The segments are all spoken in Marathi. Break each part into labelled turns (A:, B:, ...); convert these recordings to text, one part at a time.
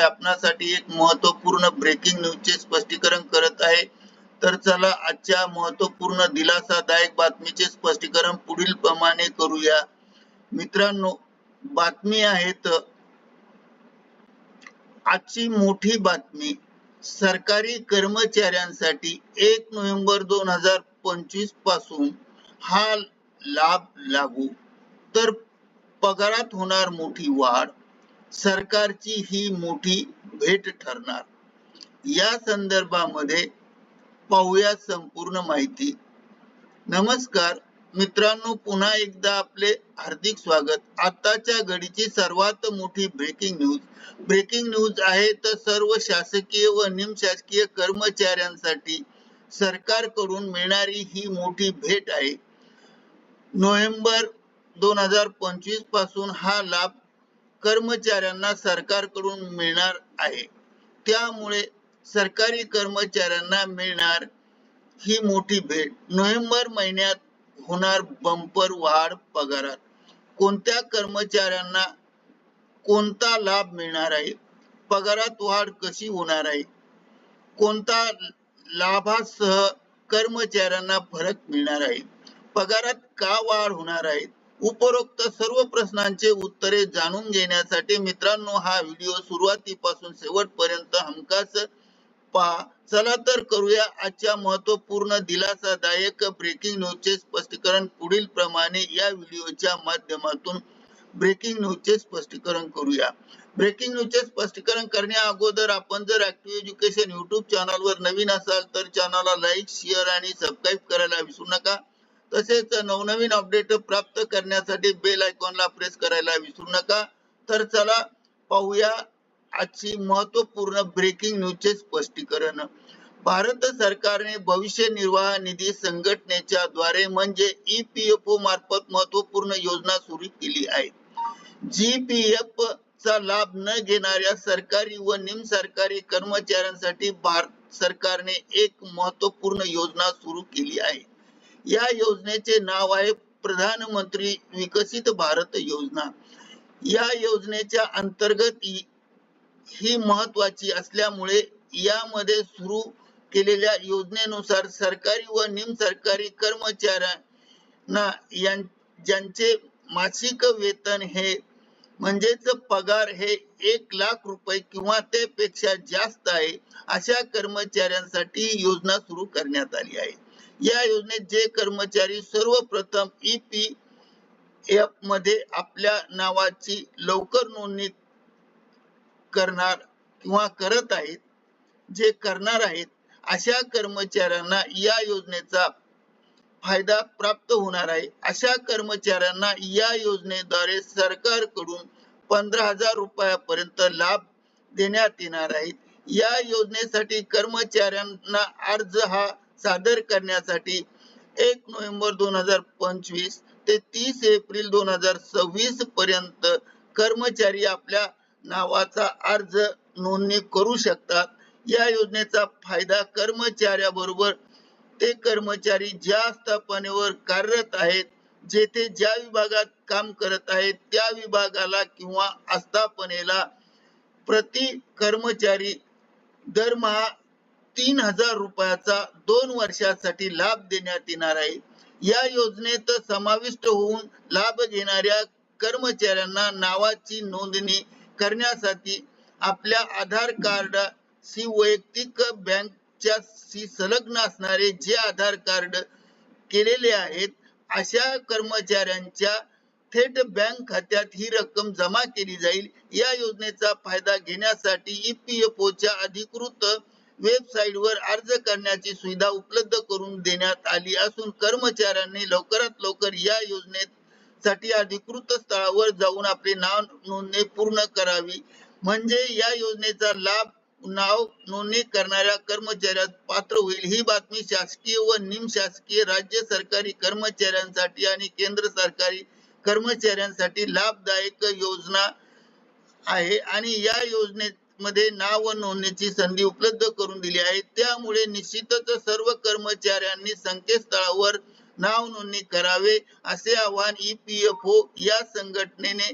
A: आहे आपणासाठी एक महत्त्वपूर्ण ब्रेकिंग न्यूजचे स्पष्टीकरण करत आहे. तर चला आजच्या महत्त्वपूर्ण दिलासादायक बातमीचे स्पष्टीकरण पुढील प्रमाणे करूया. मित्रांनो बातमी आहेत आजची मोठी बातमी सरकारी कर्मचाऱ्यांसाठी एक नोव्हेंबर दोन हजार पंचवीसपासून हा लाभ लागू. तर पगारात होणार मोठी वाढ सरकारची ही मोठी भेट ठरणार. या संदर्भामध्ये पाहूया संपूर्ण माहिती. नमस्कार मित्रांनो पुन्हा एकदा आपले हार्दिक स्वागत. आताच्या घडीची सर्वात मोठी ब्रेकिंग न्यूज ब्रेकिंग न्यूज आहे तर सर्व शासकीय व निमशासकीय कर्मचाऱ्यांसाठी सरकारकडून मिळणारी ही मोठी भेट आहे. नोव्हेंबर दोन हजार पंचवीसपासून हा लाभ कर्मचाऱ्यांना सरकारकडून मिळणार आहे. त्यामुळे सरकारी कर्मचाऱ्यांना मिळणार ही मोठी भेट. नोव्हेंबर महिन्यात होणार बंपर वाढ पगारात. कोणत्या कर्मचाऱ्यांना कोणता लाभ मिळणार आहे? पगारात वाढ कशी होणार आहे? कोणता लाभासह कर्मचाऱ्यांना फरक मिळणार आहे? पगारात का वाढ होणार आहे? उपरोक्त सर्व प्रश्नांचे उत्तरे जाणून घेण्यासाठी मित्रांनो हा व्हिडिओ सुरुवातीपासून शेवटपर्यंत हमखास पहा. चला तर करूया आजच्या महत्त्वपूर्ण दिलासादायक ब्रेकिंग न्यूजचे स्पष्टीकरण. पुढील प्रमाणे या व्हिडिओच्या माध्यमातून ब्रेकिंग न्यूजचे स्पष्टीकरण करूया. ब्रेकिंग न्यूजचे स्पष्टीकरण करण्या अगोदर आपण जर ऍक्टिव्ह एज्युकेशन युट्यूब चॅनलवर नवीन असाल तर चॅनलला लाईक शेअर आणि सबस्क्राईब करायला विसरू नका. तसेच नवनवीन अपडेट प्राप्त करण्यासाठी बेल आयकॉनला प्रेस करायला विसरू नका. तर चला पाहूया आजची महत्त्वपूर्ण ब्रेकिंग न्यूजचे स्पष्टीकरण. भारत सरकारने भविष्य निर्वाह निधी संघटनेच्या द्वारे म्हणजे ईपीएफओ मार्फत महत्त्वपूर्ण योजना सुरू केली आहे. जीपीएफ चा लाभ न घेणाऱ्या सरकारी व निमसरकारी कर्मचाऱ्यांसाठी भारत सरकारने एक महत्त्वपूर्ण योजना सुरू केली आहे. या योजनेचे नाव आहे प्रधानमंत्री विकसित भारत योजना. या योजनेच्या अंतर्गत ही महत्वाची असल्यामुळे यामध्ये सुरू केलेल्या योजनेनुसार सरकारी व निमसरकारी कर्मचाऱ्यांना ज्यांचे मासिक वेतन हे म्हणजेच पगार हे एक लाख रुपये किंवा त्यापेक्षा जास्त आहे अशा कर्मचाऱ्यांसाठी योजना सुरू करण्यात आली आहे. या योजनेत जे कर्मचारी सर्वप्रथम ई पी एफमध्ये आपल्या नावाची लवकर नोंदणी करणार किंवा करत आहेत जे करणार आहेत अशा कर्मचाऱ्यांना या योजनेचा फायदा प्राप्त होणार आहे. अशा कर्मचाऱ्यांना या योजनेद्वारे सरकारकडून पंधरा हजार रुपयापर्यंत लाभ देण्यात येणार आहे. या योजनेसाठी कर्मचाऱ्यांना अर्ज हा सादर करण्यासाठी एक नोव्हेंबर दोन हजार पंचवीस ते तीस एप्रिल दोन हजार सव्वीस पर्यंत कर्मचारी आपल्या नावाचा अर्ज नोंदणी करू शकतात. या योजनेचा फायदा कर्मचाऱ्याबरोबर ते कर्मचारी ज्या स्थापनेवर कार्यरत आहेत जेथे ज्या विभागात काम करत आहेत त्या विभागाला किंवा आस्थापनेला प्रति कर्मचारी दरमहा तीन हजार रुपयाचा दोन वर्षासाठी लाभ देण्यात येणार आहे. या योजनेत समाविष्ट होऊन लाभ घेणाऱ्या कर्मचाऱ्यांना नावाची नोंदणी करण्यासाठी आपल्या आधार कार्ड सी वैयक्तिक बँकच्या सी संलग्न असणारे जे आधार कार्ड केलेले आहेत अशा कर्मचाऱ्यांच्या थेट बँक खात्यात ही रक्कम जमा केली जाईल. या योजनेचा फायदा घेण्यासाठी ईपीएफओच्या अधिकृत वेबसाईटवर अर्ज करण्याची सुविधा उपलब्ध करून देण्यात आली असून कर्मचाऱ्यांनी लवकरात लवकर या योजनेत साठी अधिकृत स्थळावर जाऊन आपले नाव नोंदणी पूर्ण करावी. म्हणजे या योजनेचा लाभ नाव नोंदणी करणाऱ्या कर्मचाऱ्यास पात्र होईल. ही बातमी शासकीय व निमशासकीय राज्य सरकारी कर्मचाऱ्यांसाठी आणि केंद्र सरकारी कर्मचाऱ्यांसाठी लाभदायक योजना आहे. आणि या योजनेत मध्ये नाव नोंदणीची संधी उपलब्ध करून दिली आहे. त्यामुळे निश्चितच सर्व कर्मचाऱ्यांनी संकेतस्थळावर नाव नोंदणी करावे असे आवाहन ईपीएफओ या संघटनेने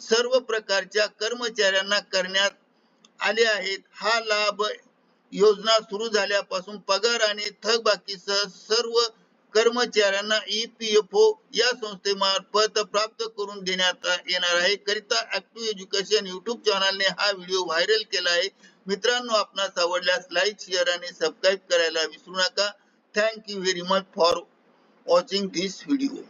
A: सर्व प्रकारच्या कर्मचाऱ्यांना करण्यात आले आहेत. हा लाभ योजना सुरू झाल्यापासून पगार आणि थकबाकीसह सर्व कर्मचाऱ्यांना ईपीएफओ या संस्थेमार्फत प्राप्त करून देण्यात येणार आहे. करिता ऍक्टिव्ह एज्युकेशन युट्यूब चॅनलने हा व्हिडिओ व्हायरल केला आहे. मित्रांनो आपणास आवडल्यास लाईक शेअर आणि सबस्क्राईब करायला विसरू नका. Thank you very much for watching this video